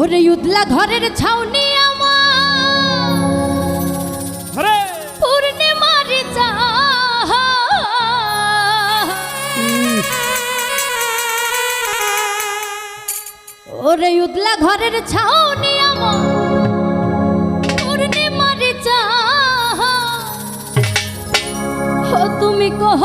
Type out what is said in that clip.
ওরে উদলা ঘরের ছাউনি আমার। পূর্ণিমার চা ওরে উদলা ঘরের ছাউনি আমার। পূর্ণিমার চা ও তুমি কহ